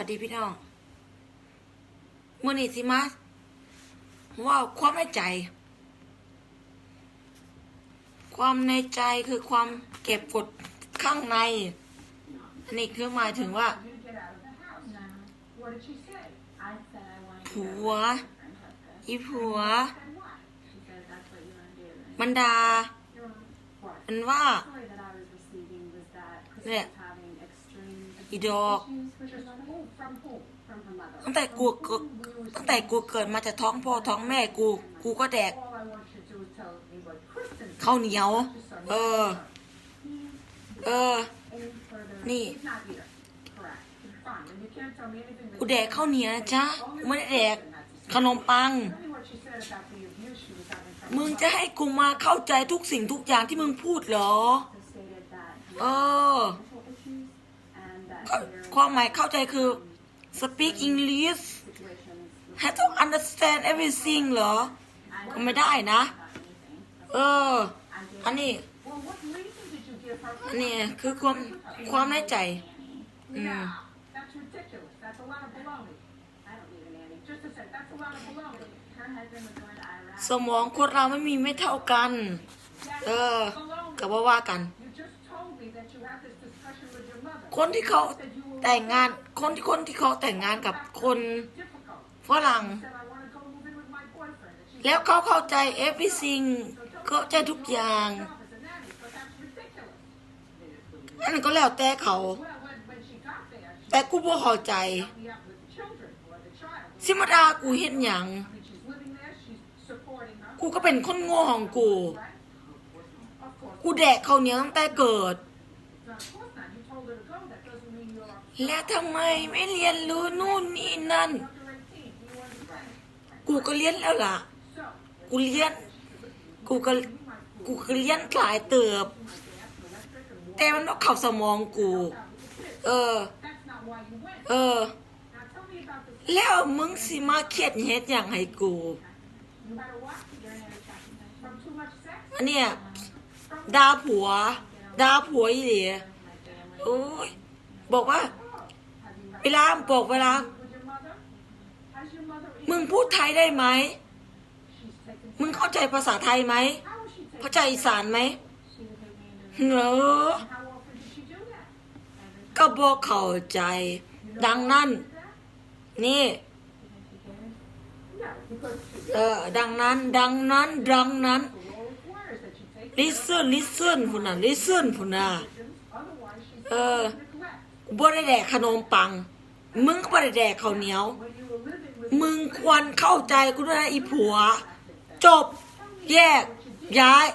วัสดีพี่น้องมื่อนี้สิมาว่าความในใจ ความในใจคือความเก็บกดข้างในนี่คือหมายถึงว่าผัวอีผัว มันดา มันว่าเนี่ย อีดอกตั้งแต่กูตั้งแต่กูเกิดมาจะท้องพ่อท้องแม่กู กูก็แดกข้าวเหนียว เออ เออ นี่กูแดกข้าวเหนียวจ๊ะไม่ได้แดกขนมปัง มึงจะให้กูมาเข้าใจทุกสิ่งทุกอย่างที่มึงพูดเหรอ เออ ความหมายเข้าใจคือ speak English have to understand everything เหรอ ก็ไม่ได้นะ เออ อันนี้ อันนี้คือความความแน่ใจ อืม สมองคนเราไม่มีไม่เท่ากัน เออ กับว่าว่ากัน คนที่เขาแต่งงาน คนที่คนที่เขาแต่งงานกับคนฝรั่ง แล้วเขาเข้าใจ everything เข้าใจทุกอย่างอันนั้นก็แล้วแต่เขา แต่กูพอเข้ใจ สิมาดากูเห็นอย่างกูก็เป็นคนโง่ของกู กูแดกเขาเนี้ยตั้งแต่เกิด แล้วทำไมไม่เรียนรู้นู่นนี่นั่น กูก็เรียนแล้วล่ะ กูเรียน กูก็ กูก็เรียนหลายเติบ แต่มันต้องข้าสมองกู เออ เออ แล้วมึงสิมาเครียดเฮ็ดอย่างให้กูอันเนี้ยดาผัว ดาผัวอีหลีโอ้ บอกว่าเวลาบอกเวลา มึงพูดไทยได้ไหม มึงเข้าใจภาษาไทยไหมเข้าใจอีสานไหมเหรอก็บอกเข้าใจ ดังนั้น นี่เออดังนั้น ดังนั้น ดังนั้น listen listen พุ่นน่ะ listen พุ่นน่ะเออ บ่ได้แดกขนมปัง มึงก็บ่ได้แดกข้าวเหนียว มึงควรเข้าใจกูด้วยนะอีผัว จบ แยก ย้าย